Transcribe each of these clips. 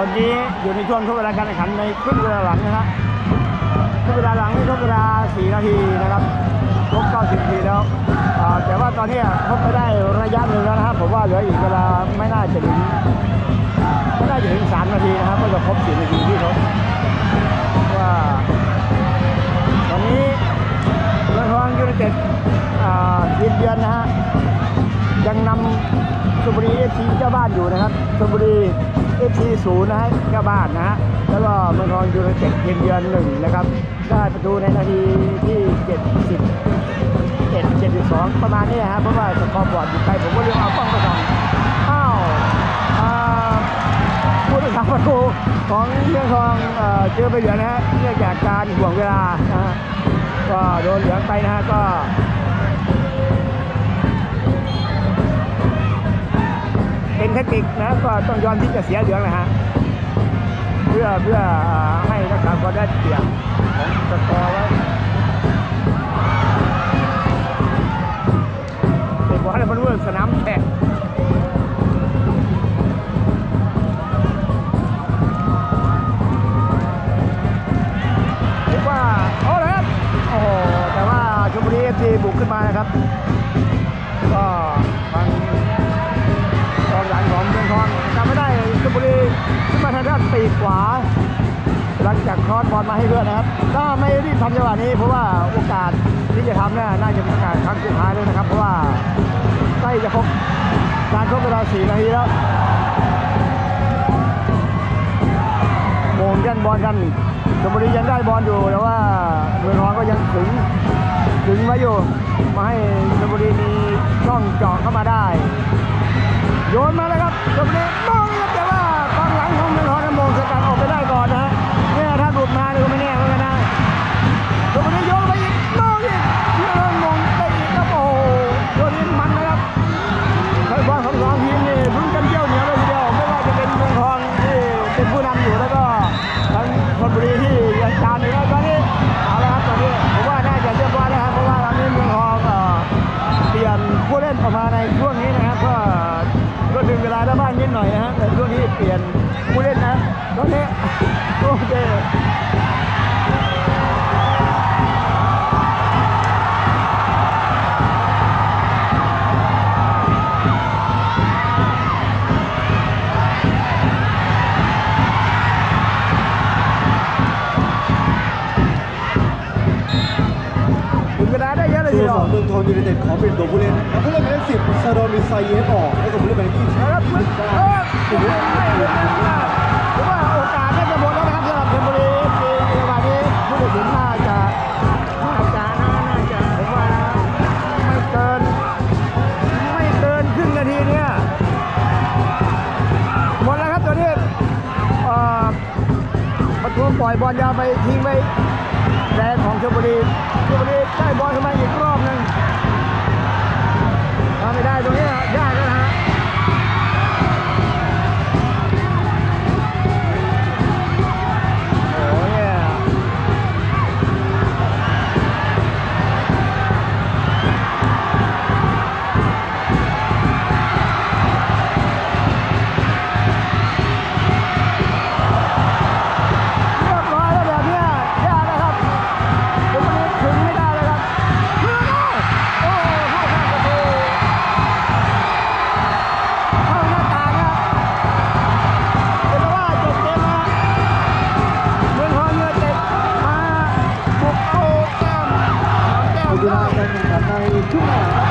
อนนี้อยู่ในช่วงทดเวลาการแข่งขันในครึ่งเวลาหลังนะฮะครึ่งเวลาหลังนี่ทดเวลา 4 นาทีนะครับครบ90นาทีแล้วแต่ว่าตอนนี้ทดไปได้ระยะหนึ่งแล้วนะครับผมว่าเหลืออีกเวลาไม่น่าจะถึงไม่น่าจะถึง 3 นาทีนะครับก็จะครบ 4 นาทีที่ทดว่าตอนนี้เมืองทองยูไนเต็ดทีมเยือนนะฮะยังนำชลบุรีเอฟซีเจ้าบ้านอยู่นะครับชลบุรี เอฟซีศูนย์นะฮะเจ้าบ้านนะฮะแล้วก็เมืองทองยูไนเต็ดทีมเยือนหนึ่งนะครับ ได้ประตูในนาทีที่ 70 7 72 ประมาณนี้ฮะเพราะว่าสกอร์บอร์ดอยู่ไกลผมก็เลยเอากล้องไปส่องอ้าวอ่าผู้รักษาประตูของเมืองทองเอ่อเจอไปเหลืองนะฮะเนื่องจากการห่วงเวลานะฮะก็โดนเหลืองไปนะฮะก็ เป็นเทคนิคนะก็ต้องยอมที่จะเสียเหลืองนะฮะเพื่อเพื่อให้รักษาความได้เปรียบของสกอร์ไว้เป็นบอลให้มันรู้สนามแข่งรียกว่าโอ้เลยครับโอ้แต่ว่าชลบุรีเอฟซีบุกขึ้นมานะครับ ก็ ด้านปีกขวา หลังจากครอสบอลมาให้เพื่อนนะครับ ถ้าไม่รีบทำจังหวะนี้ เพราะว่าโอกาสที่จะทำเนี่ยน่าจะเป็นโอกาสครั้งสุดท้ายเลยนะครับ เพราะว่าใกล้จะครบการครบเวลา4นาทีแล้วโมงยันบอลกันชลบุรียังได้บอลอยู่แต่ว่าเมืองทองก็ยังถึงถึงไว้อยู่มาให้ชลบุรีมีช่องเจาะเข้ามาได้ โยนมาเลยครับชลบุรีมองครับแต่ว่า ปลี่ยนผู้เล่นนะตอนนี้โอเคดึงเวลาได้เยอะเลยสทีโมเดียวสรเมืองทองยูไนเต็ดขอเปลี่ยนตัวผู้เล่นแล้วผู้เล่นหมายเลขสิบซาโดมิไซเยฟออกแล้วก็ผู้เล่นหมายเลขยี่ ปล่อยบอลยาวไปทิ้งไปแดนของชลบุรีชลบุรีได้บอลขึ้นมาอีกรอบหนึ่งทำไม่ได้ตรงนี้ นใ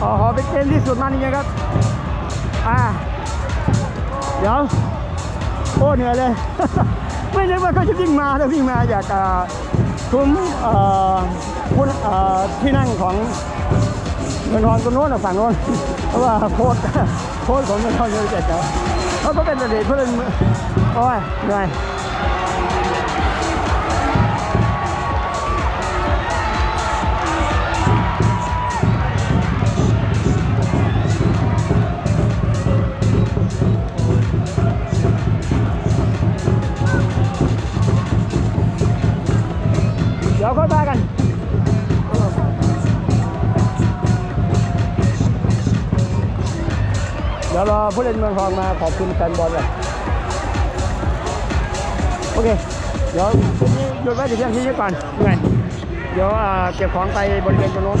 โอ้โหเป็นเกมที่สุดมันจริงๆครับ อ่า เดี๋ยว โอ้เหนื่อยเลย ไม่นึกว่าเขาจะวิ่งมาแล้ววิ่งมาจากอ่าซุ้มเอ่อผู้เอ่อที่นั่งของเมืองทองตรงโน้นอะฝั่งโน้นเพราะว่าโค้ชโค้ชของเมืองทองยูไนเต็ดเขาเขาก็เป็นอดีตผู้เล่นโอ้ยเหนื่อย เดี๋ยวค่อยมากันเดี๋ยวรอผู้เล่นเมืองทองมาขอบคุณแฟนบอลก่อนโอเค เดี๋ยวหยุดไว้ถึงเที่ยงที่นี้ก่อนเหนื่อยเดี๋ยวเก็บของไปบริเวณตรงโน้น